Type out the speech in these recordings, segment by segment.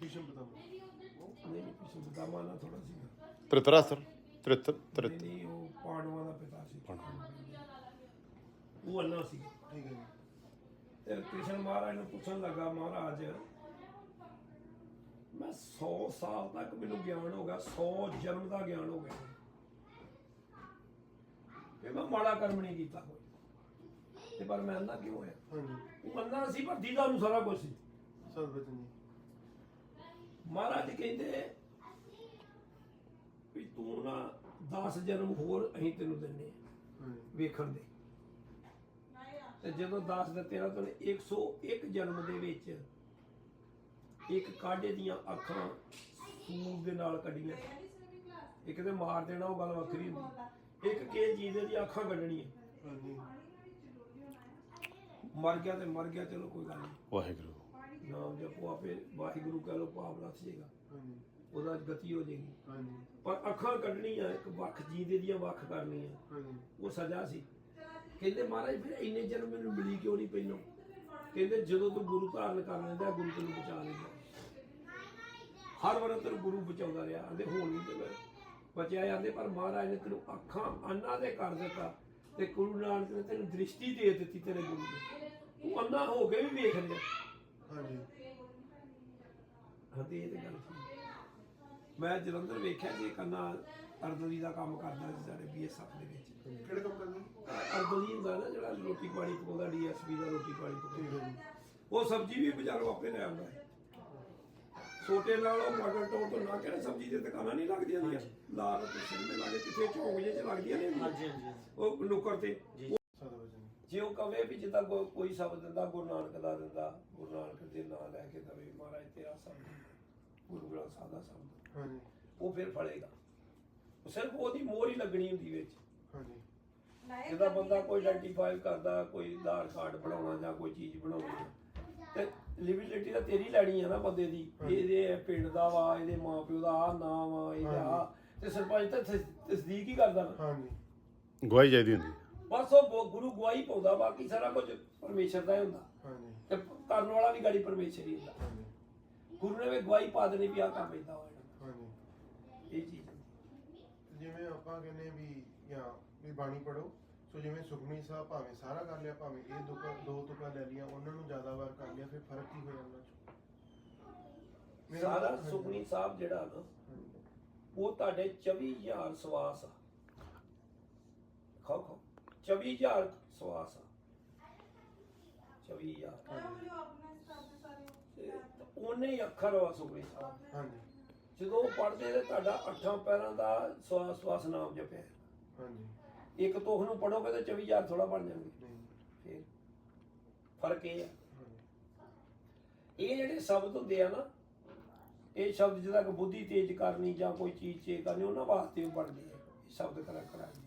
ਭੀਸ਼ਮ ਨਹੀਂ ਨਾਲ ਥੋੜਾ ਸੀਗਾ। ਤ੍ਰਿਤ ਤ੍ਰਿਤ। ਨਹੀਂ ਉਹ ਪਾਂਡਵਾਂ ਦਾ ਪਿਤਾ ਸੀ। ਉਹ ਅੱਲਾ ਸੀ। ਠੀਕ ਹੈ ਜੀ। ਤੇ ਕ੍ਰਿਸ਼ਨ ਮਹਾਰਾਜ ਨੂੰ ਪੁੱਛਣ ਲੱਗਾ ਮਹਾਰਾਜ ਮੈਂ 100 ਸਾਲ ਤੱਕ ਮੈਨੂੰ ਗਿਆਨ ਹੋ ਗਿਆ 100 ਜਨਮ ਦਾ ਗਿਆਨ ਹੋ ਗਿਆ। ਕਿ ਮੈਂ ਮਾੜਾ ਕਰਮ ਨਹੀਂ ਕੀਤਾ ਕੋਈ। ਤੇ ਪਰ ਮੈਂ ਅੰਨਾ ਕਿਉਂ ਹੋਇਆ? ਹਾਂਜੀ। ਉਹ ਅੰਨਾ ਸੀ ਪਰ ਦੀਦਾ ਨੂੰ ਸਾਰਾ ਕੁਝ ਸੀ। ਸਤ ਬਚਨ ਜੀ ਮਹਾਰਾਜ ਕਹਿੰਦੇ ਵੀ ਤੂੰ ਨਾ 10 ਜਨਮ ਹੋਰ ਅਸੀਂ ਤੈਨੂੰ ਦਿੰਨੇ ਆ ਵੇਖਣ ਦੇ। ਤੇ ਜਦੋਂ 10 ਦਿੱਤੇ ਨਾ ਤਾਂ 101 ਜਨਮ ਦੇ ਵਿੱਚ ਇੱਕ ਕਾਢੇ ਦੀਆਂ ਅੱਖਾਂ ਸੂਰ ਦੇ ਨਾਲ ਕੱਢੀਆਂ। ਇੱਕ ਤੇ ਮਾਰ ਦੇਣਾ ਉਹ ਗੱਲ ਵੱਖਰੀ ਹੁੰਦੀ। ਇੱਕ ਕੇ ਜੀਦੇ ਦੀ ਅੱਖਾਂ ਕੱਢਣੀਆਂ। ਮਰ ਗਿਆ ਤੇ ਮਰ ਗਿਆ ਚਲੋ ਕੋਈ ਗੱਲ ਨਹੀਂ ਵਾਹਿਗੁਰੂ। ਨਾਮ ਜਪੋ ਆਪੇ ਵਾਹਿਗੁਰੂ ਕਹ ਲੋ ਪਾਪ ਲੱਥ ਜਾਏਗਾ ਹਾਂਜੀ। ਉਹਦਾ ਗਤੀ ਹੋ ਜਾਏਗੀ ਹਾਂਜੀ। ਪਰ ਅੱਖਾਂ ਕੱਢਣੀਆਂ ਇੱਕ ਵੱਖ ਜੀਦੇ ਦੀਆਂ ਵੱਖ ਕਰਨੀਆਂ। ਹਾਂਜੀ। ਉਹ ਸਜ਼ਾ ਸੀ। ਕਹਿੰਦੇ ਮਹਾਰਾਜ ਫਿਰ ਇੰਨੇ ਜਨਮ ਮੈਨੂੰ ਮਿਲੀ ਕਿਉਂ ਨਹੀਂ ਪਹਿਲੋਂ? ਕਹਿੰਦੇ ਜਦੋਂ ਤੂੰ ਗੁਰੂ ਧਾਰਨ ਕਰ ਲੈਂਦਾ ਗੁਰੂ ਤੈਨੂੰ ਬਚਾ ਲੈਂਦਾ। ਹਰ ਵਾਰ ਤੈਨੂੰ ਗੁਰੂ ਬਚਾਉਂਦਾ ਰਿਹਾ। ਆਂਦੇ ਹੁਣ ਵੀ ਤੇ ਬਚਿਆ ਜਾਂਦੇ ਪਰ ਮਹਾਰਾਜ ਨੇ ਤੈਨੂੰ ਅੱਖਾਂ ਅੰਨਾ ਦੇ ਕਰ ਦਿੱਤਾ ਤੇ ਗੁਰੂ ਨਾਨਕ ਨੇ ਤੈਨੂੰ ਦ੍ਰਿਸ਼ਟੀ ਦੇ ਦਿੱਤੀ ਤੇਰੇ ਗੁਰੂ ਨੇ ਤੂੰ ਅੰਨਾ ਹੋ ਕੇ ਵੀ ਵੇਖ ਲਿਆ। ਹਾਂਜੀ। ਹਾਂ ਤੇ ਇਹ ਤੇ ਗੱਲ ਸੀ ਮੈਂ ਜਲੰਧਰ ਵੇਖਿਆ ਜੀ ਕੰਨਾ ਅਰਦਲੀ ਦਾ ਕੰਮ ਕਰਦਾ ਸੀ ਸਾਡੇ ਬੀਐਸਐਫ ਦੇ ਵਿੱਚ। ਕਿਹੜੇ ਕੰਮ ਕਰਦੇ ਅਰਦਲੀ ਹੁੰਦਾ ਨਾ ਜਿਹੜਾ ਰੋਟੀ ਪਾਣੀ ਪਕਾਉਂਦਾ ਡੀਐਸਪੀ ਦਾ ਰੋਟੀ ਪਾਣੀ ਠੀਕ ਪਕਾਉਂਦਾ ਜੀ। ਉਹ ਸਬਜ਼ੀ ਵੀ ਬਾਜ਼ਾਰੋਂ ਆਪੇ ਲੈ ਆਉਂਦਾ ਹੈ। ਛੋਟੇ ਨਾਲ ਉਹ ਮਾਡਲ ਟਾਊਨ ਤੋਂ ਨਾ ਕਿਹੜੇ ਸਬਜ਼ੀ ਦੇ ਦੁਕਾਨਾਂ ਨਹੀਂ ਲੱਗਦੀਆਂ ਹੁੰਦੀਆਂ। ਲਾਲ ਤੇ ਸਿਰਮੇ ਲਾਗੇ ਕਿਤੇ ਚੌਂਕ ਜਿਹੇ ਚ ਲੱਗਦੀਆਂ ਨੇ। ਹਾਂਜੀ ਹਾਂਜੀ ਉਹ ਨੁੱਕਰ ਤੇ। ਜੀ ਉਹ ਕਵੇ ਵੀ ਜਿੱਦਾਂ ਕੋਈ ਸ਼ਬਦ ਦਿੰਦਾ ਗੁਰੂ ਨਾਨਕ ਦਾ ਦਿੰਦਾ ਗੁਰੂ ਨਾਨਕ ਦੇ ਨਾਂ ਲੈ ਕੇ ਦਵੇ ਮਹਾਰਾਜ ਤੇਰਾ ਸ਼ਬਦ ਗੁਰੂ ਗ੍ਰੰਥ ਸਾਹਿਬ ਦਾ ਸ਼ਬਦ ਹਾਂਜੀ। ਉਹ ਫਿਰ ਫੜੇਗਾ। ਉਹ ਸਿਰਫ ਉਹਦੀ ਮੋਹਰ ਹੀ ਲੱਗਣੀ ਹੁੰਦੀ ਵਿੱਚ। ਹਾਂਜੀ। ਜਿਹਦਾ ਬੰਦਾ ਕੋਈ ਆਇਡੈਂਟੀਫਾਈ ਕਰਦਾ ਕੋਈ ਆਧਾਰ ਕਾਰਡ ਬਣਾਉਣਾ ਜਾਂ ਕੋਈ ਚੀਜ਼ ਬਣਾਉਣੀ ਆ, ਤੇ ਲਿਬਿਲਿਟੀ ਤਾਂ ਤੇਰੀ ਲੈਣੀ ਆ ਨਾ ਬੰਦੇ ਦੀ। ਇਹਦੇ ਪਿੰਡ ਦਾ ਵਾ ਇਹਦੇ ਮਾਪਿਓ ਦਾ ਆ ਨਾਮ ਆ ਇਹਦਾ ਆਹ। ਤੇ ਸਰਪੰਚ ਤਾਂ ਤਸ- ਤਸਦੀਕ ਹੀ ਕਰਦਾ ਨਾ। ਹਾਂਜੀ। ਗਵਾਹੀ ਚਾਹੀਦੀ ਹੁੰਦੀ ਬਸ ਉਹ ਗੁ- ਗੁਰੂ ਗਵਾਹੀ ਪਾਉਂਦਾ ਬਾਕੀ ਸਾਰਾ ਕੁਝ ਪਰਮੇਸ਼ਰ ਦਾ ਹੀ ਹੁੰਦਾ। ਹਾਂਜੀ। ਤੇ ਕਰਨ ਵਾਲਾ ਵੀ ਗਾੜੀ ਪਰਮੇਸ਼ਰ ਹੀ ਹੁੰਦਾ। ਹਾਂਜੀ। ਗੁਰੂ ਨੇ ਵੀ ਗਵਾਹੀ ਪਾ ਦੇਣੀ ਵੀ ਆ ਕੰਮ ਹੋਇਆ। ਹਾਂਜੀ। ਇਹ ਚੀਜ਼। ਹੁੰਦੀ। ਜਿਵੇਂ ਆਪਾਂ ਕਹਿੰਦੇ ਵੀ ਜਾਂ ਵੀ ਬਾਣੀ ਪੜੋ ਸੋ ਜਿਵੇਂ ਸੁਖਮਨੀ ਸਾਹਿਬ ਭਾਵੇਂ ਸਾਰਾ ਕਰ ਲਿਆ ਭਾਵੇਂ ਇਹ ਦੋ ਦੋ ਤੁਕਾਂ ਲੈ ਲਿਆ ਉਹਨਾਂ ਨੂੰ ਜ਼ਿਆਦਾ ਵਾਰ ਕਰ ਲਿਆ ਫਿਰ ਫ਼ਰਕ ਕੀ ਹੋਇਆ ਉਹਨਾਂ ਚ? ਮੇਰਾ ਸਾਰਾ ਹਾਂਜੀ। ਸੁਖਨੀ ਸਾਹਿਬ ਜਿਹੜਾ ਨਾ ਹਾਂਜੀ। ਉਹ ਤੁਹਾਡੇ 24000 ਸਵਾਸ ਆ। ਖਾਓ ਖਾਓ। 24000 ਸਵਾਸ ਆ। 24000 ਤੇ ਉਹਨੇ ਹੀ ਅੱਖਰ ਵਾ ਸੁਖਨੀ ਸਾਹਿਬ ਹਾਂਜੀ। ਜਦੋਂ ਉਹ ਪੜ੍ਹਦੇ ਤੇ ਤੁਹਾਡਾ ਅੱਠਾਂ ਪੈਰਾਂ ਦਾ ਸਵਾਸ ਸਵਾਸ ਨਾਮ ਜਪਿਆ। ਹਾਂਜੀ। ਇੱਕ ਤੋਖ ਨੂੰ ਪੜੋਗੇ ਤੇ 24000 ਥੋੜਾ ਬਣ ਜਾਣਗੇ। ਨਹੀਂ। ਫਿਰ ਫ਼ਰਕ ਇਹ ਆ। ਹਾਂਜੀ। ਇਹ ਜਿਹੜੇ ਸ਼ਬਦ ਹੁੰਦੇ ਆ ਨਾ ਇਹ ਸ਼ਬਦ ਜਿਹਦਾ ਕਿ ਬੁੱਧੀ ਤੇਜ਼ ਕਰਨੀ ਜਾਂ ਕੋਈ ਚੀਜ਼ ਚੇ ਕਰਨੀ ਉਹਨਾਂ ਵਾਸਤੇ ਵੀ ਬਣਦੇ ਆ। ਇਹ ਸ਼ਬਦ ਕਰਾ ਕਰਾਂਗੇ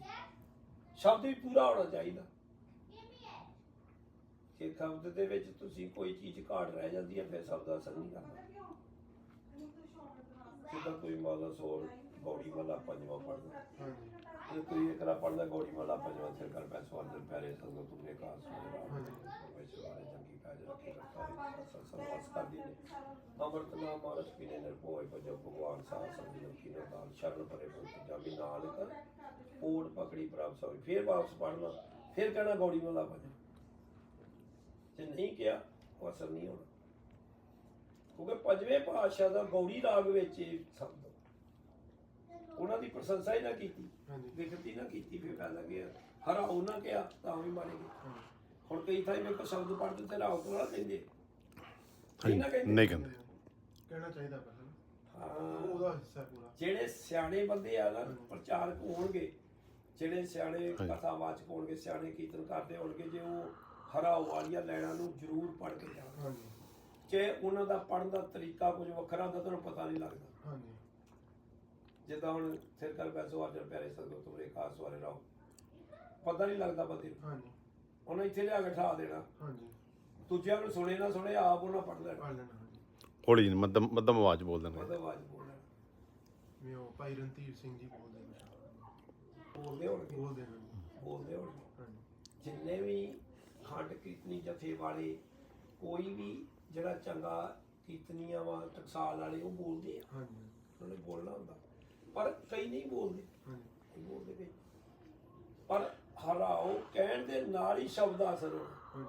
ਸ਼ਬਦ ਵੀ ਪੂਰਾ ਹੋਣਾ ਚਾਹੀਦਾ। ਜੇ ਸ਼ਬਦ ਦੇ ਵਿੱਚ ਤੁਸੀਂ ਕੋਈ ਚੀਜ਼ ਘਾਟ ਰਹਿ ਜਾਂਦੀ ਹੈ ਫਿਰ ਸ਼ਬਦ ਦਾ ਅਸਰ ਨਹੀਂ ਕਰਦਾ। ਜਿੱਦਾਂ ਕੋਈ ਮਾਲਾ ਸੋਲ ਗੌੜੀ ਵਾਲਾ ਪੰਜਵਾਂ ਪੜਦਾ ਹਾਂਜੀ। ਜੇ ਕੋਈ ਇਕਰਾ ਪੜਦਾ ਗੌੜੀ ਵਾਲਾ ਪੰਜਵਾਂ ਸਿਰ ਕਰ ਪੈ ਸਵਾਲ ਦੇ ਪਿਆਰੇ ਸੰਗਤ ਤੁਮਨੇ ਕਹਾ ਸੁਣੇ ਹਾਂਜੀ। ਪਰਮੇਸ਼ਵਰ ਨੇ ਚੰਗੀ ਕਾਜ ਰੱਖੀ ਨੇ ਅਮਰਤ ਨਾਮ ਮਾਰਸ ਪੀਨੇ ਨਿਰਭਉ ਭਜੋ ਭਗਵਾਨ ਸਾਹ ਸੰਗੀ ਨੂੰ ਕੀਨੇ ਦਾਲ ਸ਼ਰਨ ਪਰੇ ਬੰਤ ਜਾਮੀ ਨਾਨਕ ਓੜ ਪਕੜੀ ਪ੍ਰਭ ਸੋਈ ਫਿਰ ਵਾਪਸ ਪੜਨਾ ਫਿਰ ਕਹਿਣਾ ਗੌੜੀ ਵਾਲਾ ਭਜਨ ਜੇ। ਨਹੀਂ ਕਿਹਾ ਉਹ ਅਸਰ ਨਹੀਂ ਹੋਣਾ। ਕਿਉਂਕਿ ਪੰਜਵੇਂ ਪਾਤਸ਼ਾਹ ਦਾ ਗੌੜੀ ਰਾਗ ਵਿੱਚ ਇਹ ਸ਼ਬਦ ਉਹਨਾਂ ਦੀ ਪ੍ਰਸ਼ੰਸਾ ਹੀ ਨਾ ਕੀਤੀ ਬੇਇੱਜ਼ਤੀ ਨਾ ਕੀਤੀ ਫਿਰ ਫਾਇਦਾ ਕੀ ਹਰਾ ਉਹਨਾਂ ਕਿਹਾ ਤਾਂ ਵੀ ਮਾਰੇ ਗਏ। ਹਾਂਜੀ ਹੁਣ ਕਈ ਥਾਈਂ ਮੇਰੇ ਕੋਲ ਸ਼ਬਦ ਪੜ੍ਹ ਦਿੱਤੇ ਰਾਉਤ ਵਾਲਾ ਕਹਿੰਦੇ ਨਹੀਂ ਕਹਿੰਦੇ। ਕਹਿਣਾ ਚਾਹੀਦਾ ਪਰ ਹਾਂ। ਉਹਦਾ ਹਿੱਸਾ ਪੂਰਾ। ਜਿਹੜੇ ਸਿਆਣੇ ਬੰਦੇ ਆ ਨਾ ਪ੍ਰਚਾਰਕ ਹੋਣਗੇ ਜਿਹੜੇ ਸਿਆਣੇ। ਕਥਾਵਾਚਕ ਹੋਣਗੇ ਸਿਆਣੇ ਕੀਰਤਨ ਕਰਦੇ ਹੋਣਗੇ ਜੇ ਉਹ ਹਰਾ ਵਾਲੀਆਂ ਲੈਣਾ ਨੂੰ ਜ਼ਰੂਰ ਪੜ੍ਹ ਕੇ ਜਾਣ। ਹਾਂਜੀ। ਜੇ ਉਹਨਾਂ ਦਾ ਪੜ੍ਹਨ ਦਾ ਤਰੀਕਾ ਕੁਝ ਵੱਖਰਾ ਹੁੰਦਾ ਤੁਹਾਨੂੰ ਪਤਾ ਨਹੀਂ ਲੱਗਦਾ। ਹਾਂਜੀ। ਜਿੱਦਾਂ ਹੁਣ ਸਿਰ ਕਰ ਪੈਸੋ ਅਰਜਨ ਪਿਆਰੇ ਸਤਿਗੁਰ ਤੁਮਰੇ ਖਾਸ ਵਾਲੇ ਰਹੋ। ਪਤਾ ਨਹੀਂ ਲੱਗਦਾ ਬੰਦੇ ਨੂੰ ਹਾਂਜੀ। ਉਹਨੇ ਇੱਥੇ ਲਿਆ ਕੇ ਠਾ ਦੇਣਾ। ਹਾਂਜੀ। ਦੂਜਿਆਂ ਨੂੰ ਸੁਣੇ ਨਾ ਸੁਣੇ ਆਪ ਉਹਨਾਂ ਪੜ੍ਹ ਲੈਣਾ। ਪੜ ਲੈਣਾ ਹਾਂਜੀ। ਹੌਲੀ ਜਿਹੀ ਮੱਧਮ ਮੱਧਮ ਆਵਾਜ਼ ਬੋਲ ਦੇਣਾ। ਉਹਦਾ ਆਵਾਜ਼ ਬੋਲਣਾ ਵੀ ਉਹ ਭਾਈ ਰਣਧੀਰ ਸਿੰਘ ਜੀ ਬੋਲਦੇ ਨੇ ਬੋਲਦੇ ਹੋਣਗੇ ਬੋਲਦੇ ਹੋਣਗੇ ਹਾਂਜੀ। ਜਿੰਨੇ ਵੀ ਖੰਡ ਕੀਰਤਨੀ ਜਥੇ ਵਾਲੇ ਕੋਈ ਵੀ ਜਿਹੜਾ ਚੰਗਾ ਕੀਰਤਨੀਆਂ ਵਾ ਟਕਸਾਲ ਵਾਲੇ ਉਹ ਬੋਲਦੇ ਆ। ਹਾਂਜੀ। ਉਹਨਾਂ ਨੇ ਬੋਲਣਾ ਹੁੰਦਾ। ਪਰ ਕਈ ਨਹੀਂ ਬੋਲਦੇ। ਹਾਂਜੀ। ਨਹੀਂ ਬੋਲਦੇ ਕਈ। ਪਰ ਹਰਾਓ ਕਹਿਣ ਦੇ ਨਾਲ ਹੀ ਸ਼ਬਦ ਅਸਰ ਹੋਣਾ। ਹਾਂਜੀ।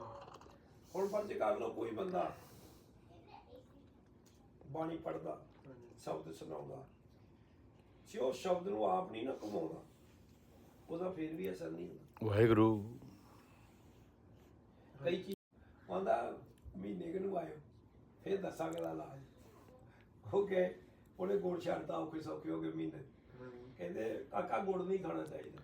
ਹੁਣ ਫਰਜ਼ ਕਰ ਲਓ ਕੋਈ ਬੰਦਾ ਬਾਣੀ ਪੜਦਾ ਹਾਂਜੀ। ਸ਼ਬਦ ਸੁਣਾਉਂਦਾ। ਜੇ ਉਹ ਸ਼ਬਦ ਨੂੰ ਆਪ ਨਹੀਂ ਨਾ ਕਮਾਉਂਦਾ ਉਹਦਾ ਫਿਰ ਵੀ ਅਸਰ ਨਹੀਂ ਹੁੰਦਾ। ਵਾਹਿਗੁਰੂ। ਕਈ ਚੀਜ਼ ਆਂਦਾ ਮਹੀਨੇ ਕੁ ਨੂੰ ਆਇਓ ਫਿਰ ਦੱਸਾਂਗੇ ਦਾ ਇਲਾਜ। ਹੋ ਗਏ ਉਹਨੇ ਗੁੜ ਛੱਡਦਾ ਔਖੇ ਸੌਖੇ ਹੋ ਗਏ ਮਹੀਨੇ। ਕਹਿੰਦੇ ਕਾਕਾ ਗੁੜ ਨਹੀਂ ਖਾਣਾ ਚਾਹੀਦਾ।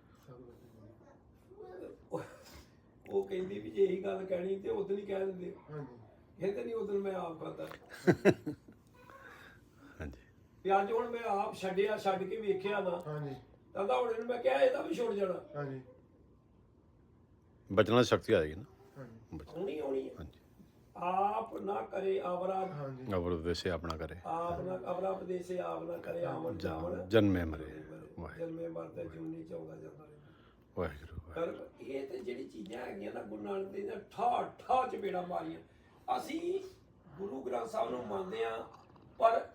ਉਹ- ਕਹਿੰਦੀ ਵੀ ਜੇ ਇਹੀ ਗੱਲ ਕਹਿਣੀ ਤੇ ਉਦੋਂ ਹੀ ਕਹਿ ਦਿੰਦੇ। ਹਾਂਜੀ ਕਹਿੰਦੇ ਨਹੀਂ ਉਦੋਂ ਮੈਂ ਆਪ ਖਾਂਦਾ ਹਾਂਜੀ। ਵੀ ਅੱਜ ਹੁਣ ਮੈਂ ਆਪ ਛੱਡਿਆ ਛੱਡ ਕੇ ਵੇਖਿਆ ਨਾ ਹਾਂਜੀ। ਕਹਿੰਦਾ ਹੁਣ ਇਹਨੂੰ ਮੈਂ ਕਿਹਾ ਇਹਦਾ ਵੀ ਛੁੱਟ ਜਾਣਾ। ਹਾਂਜੀ। ਬਚਣਾ ਦੀ ਸ਼ਕਤੀ ਆ ਜਾਏਗੀ ਨਾ। ਹਾਂਜੀ। ਬਚ- ਆਉਣੀ ਆਉਣੀ ਹੈ ਹਾਂਜੀ। ਆਪ ਨਾ ਕਰੇ ਅਵਰਾ ਹਾਂਜੀ। ਅਵਰ ਦੇਸੇ ਆਪਣਾ ਕਰੇ। ਆਪ ਨਾ ਅਵਰਾ ਉਪਦੇਸੇ ਆਪ ਨਾ ਕਰੇ ਆਮਨ ਜਾਵਣ। ਜਨਮੇ ਮਰੇ। ਵਾਹਿਗੁਰੂ। ਜਨਮੇ ਮਰਦੇ ਜੂਨੀ ਚਾਉਂਦਾ ਜਾਂਦਾ ਰਹਿੰਦਾ ਵਾਹਿਗੁਰੂ ਪਰ ਇਹ ਤੇ ਜਿਹੜੀ ਚੀਜ਼ਾਂ ਹੈਗੀਆਂ ਨਾ ਗੁਰੂ ਨਾਨਕ ਦੇਵ ਨੇ ਠਾ ਠਾ ਚਪੇੜਾ ਮਾਰੀਆਂ। ਅਸੀਂ ਗੁਰੂ ਗ੍ਰੰਥ ਸਾਹਿਬ ਨੂੰ ਮੰਨਦੇ ਆ ਪਰ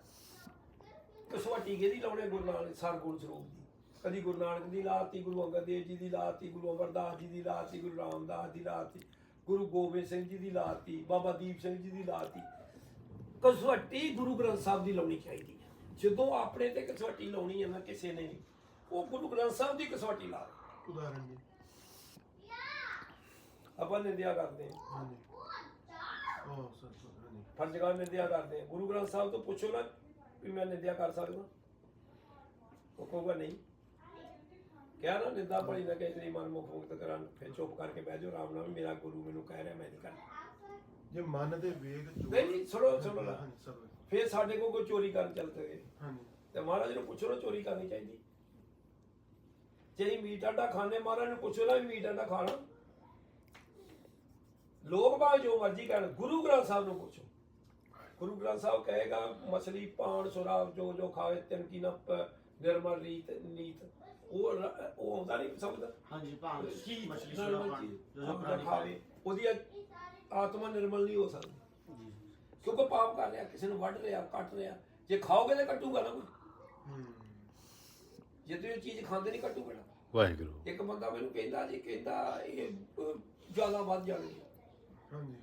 ਕਸਵੱਟੀ ਕਿਹਦੀ ਲਾਉਣੇ ਗੁਰੂ ਨਾਨਕ ਸਰਗੁਣ ਸਰੂਪ ਦੀ। ਕਦੀ ਗੁਰੂ ਨਾਨਕ ਦੀ ਲਾਤੀ ਗੁਰੂ ਅੰਗਦ ਦੇਵ ਜੀ ਦੀ ਲਾਤੀ ਗੁਰੂ ਅਮਰਦਾਸ ਜੀ ਦੀ ਲਾਤੀ ਗੁਰੂ ਰਾਮਦਾਸ ਦੀ ਲਾਤੀ ਗੁਰੂ ਗੋਬਿੰਦ ਸਿੰਘ ਜੀ ਦੀ ਲਾਤੀ ਬਾਬਾ ਦੀਪ ਸਿੰਘ ਜੀ ਦੀ ਲਾਤੀ। ਕਸਵੱਟੀ ਗੁਰੂ ਗ੍ਰੰਥ ਸਾਹਿਬ ਦੀ ਲਾਉਣੀ ਚਾਹੀਦੀ ਹੈ। ਜਦੋਂ ਆਪਣੇ ਤੇ ਕਸਵੱਟੀ ਲਾਉਣੀ ਹੈ ਨਾ ਕਿਸੇ ਨੇ ਉਹ ਗੁਰੂ ਗ੍ਰੰਥ ਸਾਹਿਬ ਦੀ ਕਸਵੱਟੀ ਲਾ ਉਦਾਹਰਨ ਜੀ। ਆਪਾਂ ਨਿੰਦਿਆ ਕਰਦੇ ਹਾਂ। ਹਾਂਜੀ। ਉਹ ਸਰ ਹਾਂਜੀ। ਫਰਜ਼ਗਾਹ ਨਿੰਦਿਆ ਕਰਦੇ ਹਾਂ। ਗੁਰੂ ਗ੍ਰੰਥ ਸਾਹਿਬ ਤੋਂ ਪੁੱਛੋ ਨਾ ਵੀ ਮੈਂ ਨਿੰਦਿਆ ਕਰ ਸਕਦਾ। ਉਹ ਕਹੂਗਾ ਨਹੀਂ। ਕਿਹਾ ਨਾ ਨਿੰਦਾ ਭਲੀ ਨਾ ਕਹੇ ਤੇਰੀ ਮਨ ਮੁਖ ਮੁਕਤ ਕਰਨ ਫਿਰ ਚੁੱਪ ਕਰਕੇ ਬਹਿ ਜਾਓ ਆਰਾਮ ਨਾਲ ਮੇਰਾ ਗੁਰੂ ਮੈਨੂੰ ਕਹਿ ਰਿਹਾ ਮੈਂ ਨਹੀਂ ਕਰਨਾ ਜੇ ਮਨ ਦੇ ਵੇਗ ਜੋ ਨਹੀਂ ਨਹੀਂ ਸੁਣੋ ਸੁਣੋ। ਨਾ ਹਾਂਜੀ ਸਭ ਵਧੀਆ। ਫਿਰ ਸਾਡੇ ਕੋਲ ਕੋਈ ਚੋਰੀ ਕਰਨ ਚੱਲ ਪਏ। ਹਾਂਜੀ। ਤੇ ਮਹਾਰਾਜ ਨੂੰ ਪੁੱਛੋ ਨਾ ਚੋਰੀ ਕਰਨੀ ਚਾਹੀਦੀ। ਜੇ ਅਸੀਂ ਮੀਟ ਆਂਡਾ ਖਾਣੇ ਮਹਾਰਾਜ ਨੂੰ ਪੁੱਛੋ ਨਾ ਵੀ ਮੀਟ ਆਂਡਾ ਖਾਣਾ। ਲੋਕ ਭਾਵੇਂ ਜੋ ਮਰਜ਼ੀ ਕਹਿਣ ਗੁਰੂ ਗ੍ਰੰਥ ਸਾਹਿਬ ਨੂੰ ਪੁੱਛੋ। ਗੁਰੂ ਗ੍ਰੰਥ ਸਾਹਿਬ ਕਹੇਗਾ ਮਛਲੀ ਪਾਣ ਸ਼ਰਾਬ ਜੋ ਜੋ ਖਾਵੇ ਤਿਨ ਕੀ ਨਪ ਨਿਰਮਲ ਰੀਤ ਨੀਤ। ਉਹ ਰ- ਉਹ ਆਉਂਦਾ ਨਹੀਂ ਸਮਝਦਾ? ਹਾਂਜੀ ਭਾਂਗ ਚੀਜ਼ ਮਛਲੀ ਨਿਰਮਲ ਸੁਣਾ ਚੀਜ਼? ਜਦੋਂ ਆਪ ਪ੍ਰਾਣੀ ਖਾਵੇ। ਉਹਦੀ ਆਤਮਾ ਨਿਰਮਲ ਨਹੀਂ ਹੋ ਸਕਦੀ। ਜੀ। ਕਿਉਂਕਿ ਪਾਪ ਕਰ ਰਿਹਾ ਕਿਸੇ ਨੂੰ ਵੱਢ ਰਿਹਾ ਕੱਟ ਰਿਹਾ। ਜੇ ਖਾਓਗੇ ਤਾਂ ਕੱਟੂਗਾ ਨਾ ਕੋਈ। ਹੂੰ। ਜੇ ਤੁਸੀਂ ਉਹ ਚੀਜ਼ ਖਾਂਦੇ ਨਹੀਂ ਕੱਟੂ ਕਿਹੜਾ? ਵਾਹਿਗੁਰੂ। ਇੱਕ ਬੰਦਾ ਮੈਨੂੰ ਕਹਿੰਦਾ ਜੀ ਕਹਿੰਦਾ ਇਹ ਅਹ, ਜ਼ਿਆਦਾ ਵੱਧ ਜਾਣਗੇ। ਹਾਂਜੀ।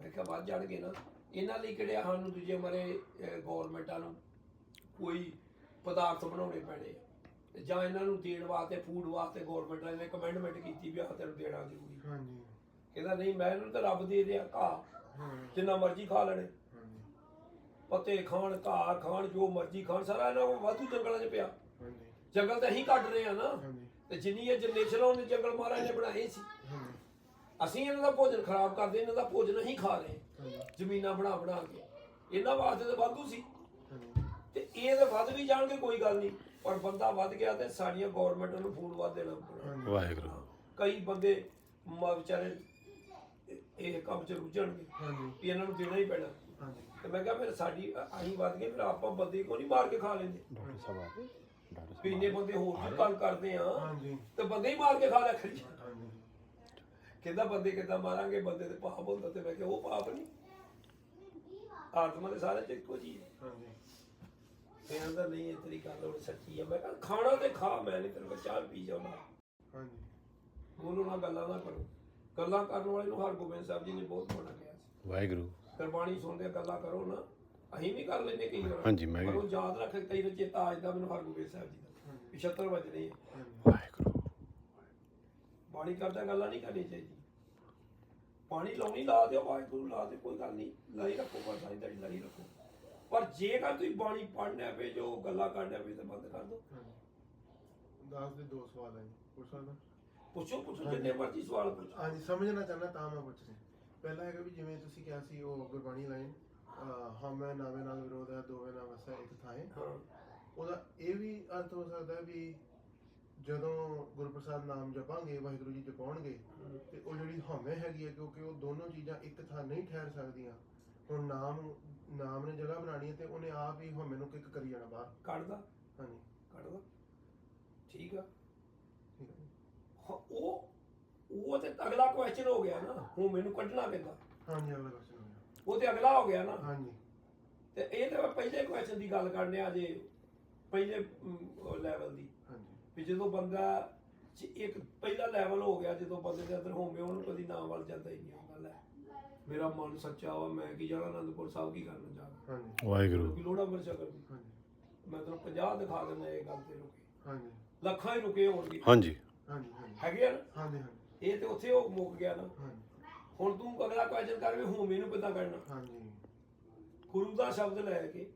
ਮੈਂ ਕਿਹਾ ਵੱਧ ਜਾਣਗੇ ਨਾ। ਇਹਨਾਂ ਲਈ ਕਿਹੜੇ ਸਾਨੂੰ ਦੂਜੇ ਮਰੇ ਗਵਰਨਮੈਂਟਾਂ ਨੂੰ ਕੋਈ ਪਦਾਰਥ ਬਣਾਉਣੇ ਪੈਣੇ ਆ। ਜਾਂ ਇਹਨਾਂ ਨੂੰ ਦੇਣ ਵਾਸਤੇ ਫੂਡ ਵਾਸਤੇ ਗਵਰਨਮੈਂਟਾਂ ਨੇ ਕਮੈਂਡਮੈਂਟ ਕੀਤੀ ਵੀ ਆਹ ਤੈਨੂੰ ਦੇਣਾ ਜ਼ਰੂਰੀ। ਹਾਂਜੀ। ਕਹਿੰਦਾ ਨਹੀਂ ਮੈਂ ਇਹਨੂੰ ਤਾਂ ਰੱਬ ਦੇ ਰਿਹਾ ਹਾਂ। ਜਿੰਨਾ ਮਰਜ਼ੀ ਖਾ ਲੈਣੇ। ਪੱਤੇ ਖਾਣ ਘਾਹ ਖਾਣ ਜੋ ਮਰਜ਼ੀ ਖਾਣ ਸਾਰਾ ਇਹਨਾਂ ਕੋਲ ਵਾਧੂ ਜੰਗਲਾਂ 'ਚ ਪਿਆ। ਜੰਗਲ ਤਾਂ ਅਸੀਂ ਕੱਟ ਰਹੇ ਆ ਨਾ। ਤੇ ਜਿੰਨੀ ਇਹ ਜਨਰੇਸ਼ਨ ਉਹਨੇ ਜੰਗਲ ਮਹਾਰਾਜ ਨੇ ਬਣਾਏ ਸੀ। ਅਸੀਂ ਇਹਨਾਂ ਦਾ ਭੋਜਨ ਖਰਾਬ ਕਰਦੇ ਇਹਨਾਂ ਦਾ ਭੋਜਨ ਅਸੀਂ ਖਾ ਰਹੇ। ਜ਼ਮੀਨਾਂ ਬਣਾ ਬਣਾ ਕੇ। ਇਹਨਾਂ ਵਾਸਤੇ ਤਾਂ ਵਾਧੂ ਸੀ। ਤੇ ਇਹ ਤਾਂ ਵੱਧ ਵੀ ਜਾਣਗੇ ਕੋਈ ਗੱਲ ਨਹੀਂ। ਪਰ ਬੰਦਾ ਵੱਧ ਗਿਆ ਤੇ ਸਾਡੀਆਂ ਗਵਰਨਮੈਂਟ ਨੂੰ ਫੂਡ ਵੱਧ ਦੇਣਾ ਹਾਂਜੀ ਵਾਹਿਗੁਰੂ। ਕਈ ਬੰਦੇ ਮ- ਵਿਚਾਰੇ ਇਹ- ਕੰਮ ਚ ਰੁੱਝਣਗੇ ਹਾਂਜੀ। ਵੀ ਇਹਨਾਂ ਨੂੰ ਦੇਣਾ ਹੀ ਪੈਣਾ। ਹਾਂਜੀ। ਤੇ ਮੈਂ ਕਿਹਾ ਫਿਰ ਸਾਡੀ ਅ- ਅਸੀਂ ਵੱਧ ਗਏ ਫਿਰ ਆਪਾਂ ਬੰਦੇ ਕੋ ਨਹੀਂ ਮਾਰ ਕੇ ਖਾ ਲੈਂਦੇ? ਡਾਕਟਰ ਸਾਹਿਬ ਆ ਗਏ। ਡਾਕਟਰ ਵੀ ਇੰਨੇ ਬੰਦੇ ਹੋਰ ਵੀ ਕੰਮ ਕਰਦੇ ਆ ਹਾਂਜੀ। ਤੇ ਬੰਦੇ ਹੀ ਮਾਰ ਕੇ ਖਾ ਲਿਆ ਕਰੀ ਹਾਂਜੀ। ਕਹਿੰਦਾ ਬੰਦੇ ਕਿੱਦਾਂ ਮਾਰਾਂਗੇ ਬੰਦੇ ਤੇ ਪਾਪ ਹੁੰਦਾ ਤੇ ਮੈਂ ਕਿਹਾ ਉਹ ਪਾਪ ਨਹੀਂ। ਆਤਮਾ ਦੇ ਸਾਰੇ ਚ ਇੱਕੋ ਚੀਜ਼ ਹੈ। ਹਾਂਜੀ। ਇਹਨਾਂ ਦਾ ਨਹੀਂ ਇਹ ਤੇਰੀ ਗੱਲ ਹੁਣ ਸੱਚੀ ਆ। ਮੈਂ ਕਿਹਾ ਖਾਣਾ ਤੇ ਖਾ ਮੈਂ ਨਹੀਂ ਤੇਰੇ ਕੋਲ ਚਾਹ ਪੀ ਜਾਣਾ ਹਾਂਜੀ। ਉਹਨੂੰ ਨਾਲ ਗੱਲਾਂ ਨਾ ਕਰੋ। ਗੱਲਾਂ ਕਰਨ ਵਾਲੇ ਨੂੰ ਹਰਗੋਬਿੰਦ ਸਾਹਿਬ ਜੀ ਨੇ ਬਹੁਤ ਬੜਾ ਕਿਹਾ ਸੀ। ਵਾਹਿਗੁਰੂ। ਗੁਰਬਾਣੀ ਸੁਣਦੇ ਗੱਲਾਂ ਕਰੋ ਨਾ। ਅਸੀਂ ਵੀ ਕਰ ਲੈਂਦੇ ਕਈ ਵਾਰ। ਹਾਂਜੀ, ਮੈਂ ਵੀ। ਪਰ ਉਹ ਯਾਦ ਰੱਖ ਕਈ ਵਾਰ ਚੇਤਾ ਆ ਜਾਂਦਾ ਮੈਨੂੰ ਹਰਗੋਬਿੰਦ ਸਾਹਿਬ ਜੀ ਦਾ। 75 ਵਜਣੇ ਆ। ਹਾਂਜੀ। ਵਾਹਿਗੁਰੂ। ਬਾਣੀ ਕਰਦਾ ਗੱਲਾਂ ਨਹੀਂ ਕਰਨੀ ਚਾਹੀਦੀ ਪਾਣੀ ਲਾਉਣੀ ਲਾ ਦਿਓ ਵਾਹਿਗੁਰੂ ਲਾ ਦੇ ਕੋਈ ਗੱਲ ਨਹੀਂ ਲਾਈ ਰੱਖੋ ਬਸ ਲਾਈ ਰੱਖੋ। ਪਰ ਜੇਕਰ ਤੁਸੀਂ ਬਾਣੀ ਪੜ੍ਹਨਾ ਪਏ ਜੋ ਗੱਲਾਂ ਕਰਨਾ ਪਏ ਤਾਂ ਬੰਦ ਕਰ ਦਿਓ। ਦਾਸ ਦੇ ਦੋ ਸਵਾਲ ਹੈ ਪੁੱਛ ਸਕਦਾ? ਪੁੱਛੋ ਪੁੱਛੋ ਜਿੰਨੇ ਮਰਜ਼ੀ ਸਵਾਲ ਪੁੱਛੋ। ਹਾਂਜੀ ਸਮਝਣਾ ਚਾਹੁੰਦਾ ਤਾਂ ਮੈਂ ਪੁੱਛ ਰਿਹਾ ਪਹਿਲਾ ਹੈਗਾ ਵੀ ਜਿਵੇਂ ਤੁਸੀਂ ਕਿਹਾ ਸੀ ਉਹ ਗੁਰਬਾਣੀ ਲਾਈਨ ਹਮੇ ਨਾਵੇਂ ਨਾਲ ਵਿਰੋਧ ਹੈ ਦੋਵੇਂ ਨਾ ਵਸੈ ਇੱਕ ਥਾਏ ਹਾਂ। ਉਹਦਾ ਇਹ ਵੀ ਅਰਥ ਹੋ ਸਕਦਾ ਹੈ ਵੀ ਜਦੋਂ ਗੁਰਪ੍ਰਸਾਦ ਨਾਮ ਜਪਾਂਗੇ ਵਾਹਿਗੁਰੂ ਜੀ ਜਪਾਉਣਗੇ ਤੇ ਉਹ ਜਿਹੜੀ ਹਉਮੈ ਹੈਗੀ ਹੈ ਕਿਉਂਕਿ ਉਹ ਦੋਨੋਂ ਚੀਜ਼ਾਂ ਇੱਕ ਥਾਂ ਨਹੀਂ ਠਹਿਰ ਸਕਦੀਆਂ। ਹੁਣ ਨਾਮ ਨਾਮ ਨੇ ਜਗ੍ਹਾ ਬਣਾਣੀ ਹੈ ਤੇ ਉਹਨੇ ਆਪ ਹੀ ਹਉਮੈ ਨੂੰ ਕਿੱਕ ਕਰੀ ਜਾਣਾ ਬਾਹਰ। ਕੱਢਦਾ? ਹਾਂਜੀ। ਕੱਢਦਾ? ਠੀਕ ਆ। ਠੀਕ ਹੈ ਜੀ। ਹਾਂ, ਉਹ ਉਹ ਤੇ ਅਗਲਾ ਕੁਐਸਚਨ ਹੋ ਗਿਆ ਨਾ। ਹੁਣ ਮੈਨੂੰ ਕੱਢਣਾ ਪੈਂਦਾ। ਹਾਂਜੀ ਅਗਲਾ ਕੁਐਸਚਨ ਹੋ ਗਿਆ। ਉਹ ਤੇ ਅਗਲਾ ਹੋ ਗਿਆ ਨਾ। ਹਾਂਜੀ। ਤੇ ਇਹ ਤਾਂ ਮੈਂ ਪਹਿਲੇ ਕੁਐਸਚਨ ਦੀ ਗੱਲ ਕਰਨੇ ਆ ਜੇ ਪਹਿਲੇ ਲੈਵਲ ਦੀ। ਹਾਂਜੀ। ਵੀ ਜਦੋਂ ਬੰਦਾ ਚ ਇੱਕ ਪਹਿਲਾ ਲੈਵਲ ਹੋ ਗਿਆ ਜਦੋਂ ਬੰਦੇ ਦੇ ਅੰਦਰ ਕਦੀ ਨਾਮ ਵੱਲ ਜਾਂਦਾ ਹੀ ਨਹੀਂ ਹੁੰਦਾ ਲੈ। ਮੇਰਾ ਮਨ ਸੱਚਾ ਵਾ ਮੈਂ ਕੀ ਜਾਣਾ ਅਨੰਦਪੁਰ ਸਾਹਿਬ ਕੀ ਕਰਨਾ ਚਾਹਦਾ ਹਾਂਜੀ। ਵਾਹਿਗੁਰੂ। ਕਿਉਂਕਿ ਲੋੜਾ ਮਰ ਸ਼ਕਰ ਦੀ। ਹਾਂਜੀ। ਮੈਂ ਤੁਹਾਨੂੰ 50 ਦਿਖਾ ਦਿੰਦਾ ਇਹ ਗੱਲ ਤੇ ਰੁਕੇ। ਹਾਂਜੀ। ਲੱਖਾਂ ਹੀ ਰੁਕੇ ਹੋਣਗੇ। ਹਾਂਜੀ। ਹਾਂਜੀ ਹਾਂਜੀ। ਹੈਗੇ ਆ ਨਾ? ਹਾਂਜੀ ਹਾਂਜੀ। ਇਹ ਤੇ ਉੱਥੇ ਉਹ ਮੁੱਕ ਗਿਆ ਨਾ। ਹਾਂਜੀ। ਹੁਣ ਤੂੰ ਅਗਲਾ ਕੁਐਸਚਨ ਕਰ ਵੀ ਹੋਮੇ ਨੂੰ ਕਿੱਦਾਂ ਕਰਨਾ? ਹਾਂਜੀ। ਗੁਰੂ ਦਾ ਸ਼ਬਦ ਲੈ ਕੇ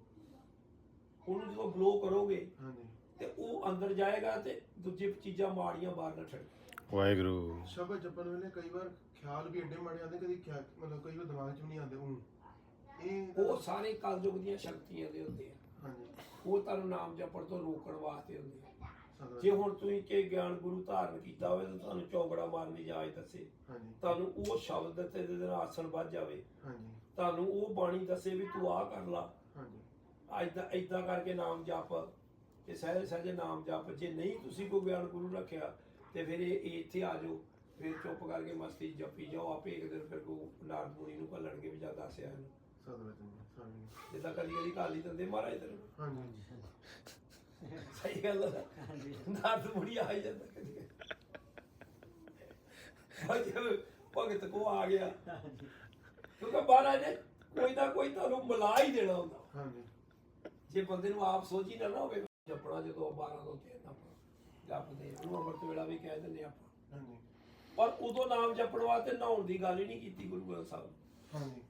ਉਹਨੂੰ ਜਦੋਂ ਬਲੋ ਕਰੋਗੇ ਹਾਂਜੀ। ਤੇ ਉਹ ਅੰਦਰ ਜਾਏਗਾ ਤੇ ਦੂਜੀ ਚੀਜ਼ਾਂ ਮਾੜੀਆਂ ਬਾਹਰ ਨਾ ਛੱਡ ਵਾਹਿਗੁਰੂ। ਸ਼ਬਦ ਜਪਣ ਵੇਲੇ ਕਈ ਵਾਰ ਖਿਆਲ ਵੀ ਐਡੇ ਮਾੜੇ ਆਉਂਦੇ ਕਦੀ ਖਿਆਲ ਮਤਲਬ ਕਈ ਵਾਰ ਦਿਮਾਗ 'ਚ ਵੀ ਨਹੀਂ ਆਉਂਦੇ ਉਹ ਇਹ ਉਹ ਸਾਰੇ ਕਲਯੁਗ ਦੀਆਂ ਸ਼ਕਤੀਆਂ ਦੇ ਹੁੰਦੇ ਆ। ਹਾਂਜੀ। ਉਹ ਤੁਹਾਨੂੰ ਨਾਮ ਜਪਣ ਤੋਂ ਰੋਕਣ ਵਾਸਤੇ ਹੁੰਦੇ ਆ। ਜੇ ਹੁਣ ਤੁਸੀਂ ਕਿ ਗਿਆਨ ਗੁਰੂ ਧਾਰਨ ਕੀਤਾ ਹੋਵੇ ਤਾਂ ਤੁਹਾਨੂੰ ਚੌਕੜਾ ਮਾਰਨ ਦੀ ਜਾਚ ਦੱਸੇ। ਹਾਂਜੀ। ਤੁਹਾਨੂੰ ਉਹ ਸ਼ਬਦ ਤੇ ਜਿਹਦੇ ਨਾਲ ਆਸਣ ਵੱਜ ਜਾਵੇ। ਹਾਂਜੀ। ਤੁਹਾਨੂੰ ਉਹ ਬਾਣੀ ਦੱਸੇ ਵੀ ਤੂੰ ਆਹ ਕਰ ਲਾ। ਹਾਂਜੀ। ਏਦਾਂ ਏਦਾਂ ਕਰਕੇ ਨਾਮ ਜਪ। ਤੇ ਸਹਿਜ ਸਹਿਜ ਨਾਮ ਜਪ। ਜੇ ਨਹੀਂ ਤੁਸੀਂ ਕੋਈ ਗਿਆਨ ਗੁਰੂ ਰੱਖਿਆ ਤੇ ਫਿਰ ਇਹ ਇਹ ਇੱਥੇ ਆ ਜਾਓ। ਫਿਰ ਚੁੱਪ ਕਰਕੇ ਮਸਤੀ ਜਪੀ ਜਾਓ ਆਪੇ ਇੱਕ ਦਿਨ ਫਿਰ ਕੋ ਨਾਰਦ ਮੁਨੀ ਨੂੰ ਭੱਲਣਗੇ ਵੀ ਜਾ ਦੱਸਿਆ ਇਹਨੂੰ ਹਾਂਜੀ ਜਿੱਦਾਂ ਕਦੀ ਕਦੀ ਕਾਲੀ ਦਿੰਦੇ ਮਹਾਰਾਜ ਤੈਨੂੰ। ਹਾਂਜੀ ਸਹੀ ਗੱਲ ਹੈ ਨਾਰਦ ਮੁਨੀ ਆ ਹੀ ਜਾਂਦਾ ਕਦੀ ਭਗਤ ਕੋ ਆ ਗਿਆ ਕਿਉਂਕਿ ਮਹਾਰਾਜ ਨੇ ਕੋਈ ਨਾ ਕੋਈ ਤੁਹਾਨੂੰ ਮਿਲਾ ਹੀ ਦੇਣਾ ਹੁੰਦਾ। ਹਾਂਜੀ। ਜੇ ਬੰਦੇ ਨੂੰ ਆਪ ਸੋਚੀ ਨਾ ਨਾ ਹੋਵੇ ਜਪਣਾ ਜਦੋਂ 12 ਤੋਂ 3 ਆਪਾਂ। ਜਪਦੇ। ਉਹਨੂੰ ਅੰਮ੍ਰਿਤ ਵੇਲਾ ਵੀ ਕਹਿ ਦਿੰਦੇ ਆਪਾਂ। ਹਾਂਜੀ। ਪਰ ਉਦੋਂ ਨਾਮ ਜਪਣ ਵਾਸਤੇ ਨਹਾਉਣ ਦੀ ਗੱਲ ਹੀ ਨਹੀਂ ਕੀਤੀ ਗੁਰੂ ਗ੍ਰੰਥ ਸਾਹਿਬ ਨੇ। ਹਾਂਜੀ।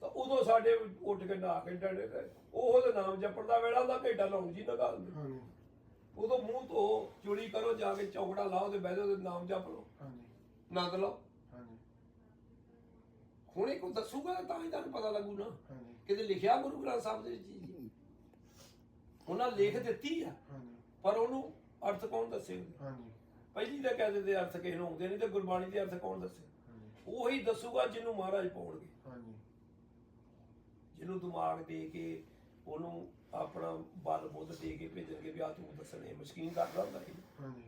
ਤਾਂ ਉਦੋਂ ਸਾਡੇ ਉੱਠ ਕੇ ਨਹਾ ਕੇ ਡੰਡੇ ਤੇ ਉਹ ਤੇ ਨਾਮ ਜਪਣ ਦਾ ਵੇਲਾ ਹੁੰਦਾ ਘੰਟਾ ਲਾਉਣ ਜੀ ਨਾ ਗੱਲ। ਹਾਂਜੀ। ਉਦੋਂ ਮੂੰਹ ਤੋਂ ਚੁੜੀ ਕਰੋ ਜਾ ਕੇ ਚੌਕੜਾ ਲਾਓ ਤੇ ਬਹਿ ਜਾਓ ਤੇ ਨਾਮ ਜਪ ਲਓ। ਹਾਂਜੀ। ਨੰਦ ਲਓ। ਹਾਂਜੀ। ਹੁਣੇ ਕੋਈ ਦੱਸੂਗਾ ਤਾਂ ਹੀ ਤੁਹਾਨੂੰ ਪਤਾ ਲੱਗੂ ਨਾ। ਹਾਂਜੀ। ਕਿਤੇ ਲਿਖਿਆ ਗੁਰੂ ਗ੍ਰੰਥ ਸਾਹਿਬ ਦੇ ਵਿੱਚ ਚੀਜ਼ ਉਹਨਾਂ ਲਿਖ ਦਿੱਤੀ ਆ। ਹਾਂਜੀ। ਪਰ ਉਹਨੂੰ ਅਰਥ ਕੌਣ ਦੱਸੇਗਾ ਹਾਂਜੀ। ਪਹਿਲੀ ਤਾਂ ਕਹਿ ਦਿੰਦੇ ਅਰਥ ਕਿਸੇ ਨੂੰ ਆਉਂਦੇ ਨਹੀਂ ਤੇ ਗੁਰਬਾਣੀ ਦੇ ਅਰਥ ਕੌਣ ਦੱਸੇ? ਹਾਂਜੀ। ਉਹੀ ਦੱਸੂਗਾ ਜਿਹਨੂੰ ਮਹਾਰਾਜ ਪਾਉਣਗੇ। ਹਾਂਜੀ। ਜਿਹਨੂੰ ਦਿਮਾਗ ਦੇ ਕੇ ਉਹਨੂੰ ਆਪਣਾ ਬਲ ਬੁੱਧ ਦੇ ਕੇ ਭੇਜਣਗੇ ਵੀ ਆ ਤੂੰ ਦੱਸਣੇ ਮਸ਼ਕੀਨ ਕਰਦਾ ਹੁੰਦਾ ਸੀ। ਹਾਂਜੀ।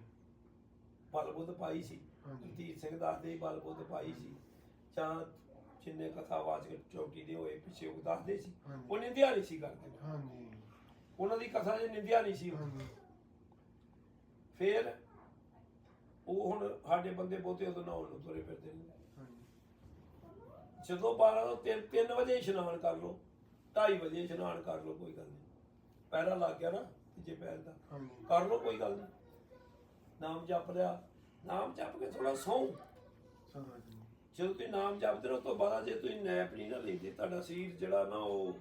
ਬਲ ਬੁੱਧ ਪਾਈ ਸੀ। ਹਾਂਜੀ। ਧੀਰ ਸਿੰਘ ਦੱਸਦੇ ਬਲ ਬੁੱਧ ਪਾਈ ਸੀ। ਜਾਂ ਜਿੰਨੇ ਕਥਾਵਾਚਕ ਚੌਕੀ ਦੇ ਹੋਏ ਪਿੱਛੇ ਉਹ ਦੱਸਦੇ ਸੀ। ਹਾਂਜੀ। ਉਹ ਨਿੰਦਿਆ ਨਹੀਂ ਸੀ ਕਰਦੇ। ਹਾਂਜੀ। ਉਹਨਾਂ ਦੀ ਕਥਾ 'ਚ ਨਿੰਦਿਆ ਨਹੀਂ ਸੀ। ਹਾਂਜੀ। ਫੇਰ ਉਹ ਹੁਣ ਸਾਡੇ ਬੰਦੇ ਬਹੁਤੇ ਉਦੋਂ ਨਹਾਉਣ ਨੂੰ ਤੁਰੇ ਫਿਰਦੇ ਨੇ। ਹਾਂਜੀ। ਜਦੋਂ 12 ਤੋਂ 3 3 ਵਜੇ ਇਸ਼ਨਾਨ ਕਰ ਲਓ 2:30 ਵਜੇ ਇਸ਼ਨਾਨ ਕਰ ਲਓ ਕੋਈ ਗੱਲ ਨਹੀਂ। ਪਹਿਰਾ ਲੱਗ ਗਿਆ ਨਾ ਤੀਜੇ ਪੈਰ ਦਾ। ਕਰ ਲਓ ਕੋਈ ਗੱਲ ਨਹੀਂ। ਨਾਮ ਜਪ ਲਿਆ। ਨਾਮ ਜਪ ਕੇ ਥੋੜਾ ਸੌਂ। ਜਦੋਂ ਤੁਸੀਂ ਨਾਮ ਜਪਦੇ ਹੋ ਉਸ ਤੋਂ ਬਾਅਦ ਜੇ ਤੁਸੀਂ ਨੈਪ ਨਹੀਂ ਨਾ ਲੈਂਦੇ ਤੁਹਾਡਾ ਸਰੀਰ ਜਿਹੜਾ ਨਾ ਉਹ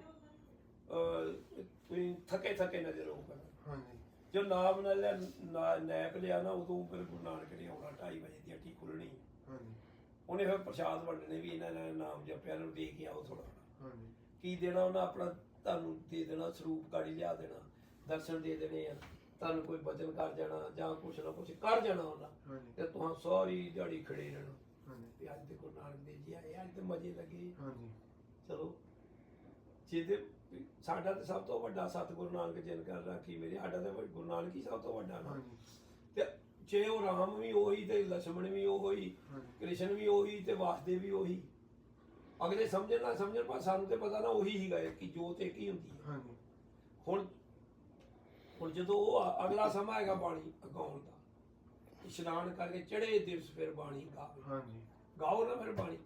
ਤੁਸੀਂ ਥੱਕੇ ਥੱਕੇ ਨਜ਼ਰ ਆਊਗਾ ਹਾਂਜੀ। ਜੋ ਨਾਮ ਨਾਲ ਲਿਆ ਨਾ- ਨੈਪ ਲਿਆ ਨਾ ਉਦੋਂ ਫਿਰ ਗੁਰੂ ਨਾਨਕ ਨੇ ਆਉਣਾ 2:30 ਵਜੇ ਦੀ ਹੱਟੀ ਖੁੱਲਣੀ ਹਾਂਜੀ। ਉਹਨੇ ਫਿਰ ਪ੍ਰਸ਼ਾਦ ਵੰਡਣੇ ਵੀ ਇਹਨਾਂ ਨੇ ਨਾਮ ਜਪਿਆ ਨੂੰ ਦੇ ਕੇ ਆਓ ਥੋੜਾ ਹਾਂਜੀ। ਕੀ ਦੇਣਾ ਉਹਨਾਂ ਆਪਣਾ? ਤੁਹਾਨੂੰ ਦੇ ਦੇਣਾ ਸਰੂਪ ਗਾੜੀ ਲਿਆ ਦੇਣਾ। ਦਰਸ਼ਨ ਦੇ ਦੇਣੇ ਆ। ਤੁਹਾਨੂੰ ਕੋਈ ਬਚਨ ਕਰ ਜਾਣਾ ਜਾਂ ਕੁਛ ਨਾ ਕੁਛ ਕਰ ਜਾਣਾ ਉਹਨਾਂ। ਹਾਂਜੀ। ਤੇ ਤੁਹਾਂ ਸਾਰੀ ਦਿਹਾੜੀ ਖੜੇ ਰਹਿਣਾ। ਹਾਂਜੀ। ਅੱਜ ਤੇ ਗੁਰੂ ਨਾਨਕ ਦੇਵ ਜੀ ਆਏ ਅੱਜ ਤੇ ਮਜ਼ੇ ਲੱਗੇ। ਹਾਂਜੀ। ਚਲੋ। ਜਿਹਦੇ ਸਾਡਾ ਤੇ ਸਭ ਤੋਂ ਵੱਡਾ ਸਤਿਗੁਰੂ ਨਾਨਕ ਜੀ ਕਰ ਰਾਖੀ ਮੇਰੇ ਸਾਡਾ ਤੇ ਗੁਰੂ ਨਾਨਕ ਹੀ ਸਭ ਤੋਂ ਵੱਡਾ ਨਾਮ। ਤੇ ਜੇ ਉਹ ਰਾਮ ਵੀ ਉਹੀ ਤੇ ਲక్ష్మణ ਵੀ ਉਹੀ ਕ੍ਰਿਸ਼ਨ ਵੀ ਉਹੀ ਤੇ ਵਾਸਦੇ ਵੀ ਉਹੀ ਅਗਲੇ ਸਮਝਣ ਨਾ ਸਮਝਣ ਪਰ ਸਾਨੂੰ ਤੇ ਪਤਾ ਨਾ ਉਹੀ ਹੀ ਗਏ ਕਿ ਜੋਤ ਇੱਕ ਹੀ ਹੁੰਦੀ ਹੁਣ ਹੁਣ ਜਦੋਂ ਉਹ ਅਗਲਾ ਸਮਾਂ ਹੈਗਾ ਬਾਣੀ ਅਗਾਉਣ ਦਾ ਇਸ਼ਨਾਨ ਕਰਕੇ ਚੜੇ ਦਿਵਸ ਫਿਰ ਬਾਣੀ ਗਾ। ਹਾਂਜੀ। ਗਾਓ ਨਾ ਫਿਰ ਬਾਣੀ।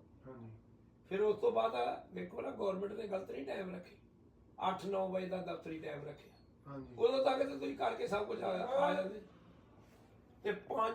ਫਿਰ ਉਸ ਤੋਂ ਬਾਅਦ ਦੇਖੋ ਨਾ ਗਵਰਨਮੈਂਟ ਨੇ ਗਲਤ ਨਹੀਂ ਟਾਈਮ ਰੱਖੇ। 8-9 ਵਜੇ ਦਾ ਦਫ਼ਤਰੀ ਟਾਈਮ ਰੱਖਿਆ। ਹਾਂਜੀ। ਉਦੋਂ ਤੱਕ ਤੇ ਤੁਸੀਂ ਕਰਕੇ ਸਭ ਕੁਝ ਆ ਆ ਜਾਂਦੇ। ਤੇ ਪੰਜ